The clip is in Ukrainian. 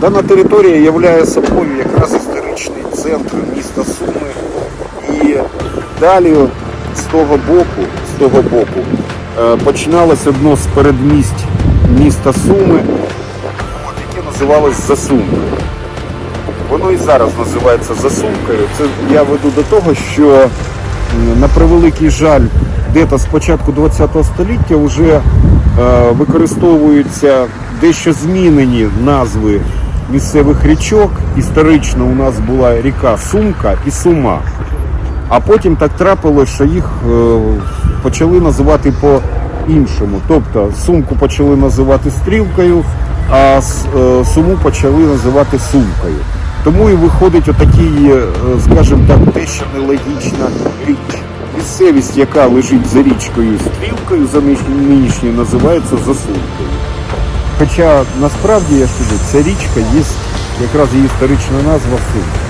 Дана територія є собою якраз історичний центр міста Суми. І далі з того боку, з того боку е, починалось одно з передмість міста Суми, яке називалось Засумкою. Воно і зараз називається Засумкою. Це я веду до того, що на превеликий жаль, десь з початку ХХ століття вже е, використовуються дещо змінені назви місцевих річок. Історично у нас була ріка Сумка і Сума. А потім так трапилось, що їх е, почали називати по-іншому. Тобто сумку почали називати стрілкою, а е, суму почали називати сумкою. Тому і виходить отакий, е, скажімо так, дещо нелогічна річ. Місцевість, яка лежить за річкою стрілкою, за нинішньою називається засумкою. Хоча насправді я ж кажу, ця річка є якраз її історична назва Сумка.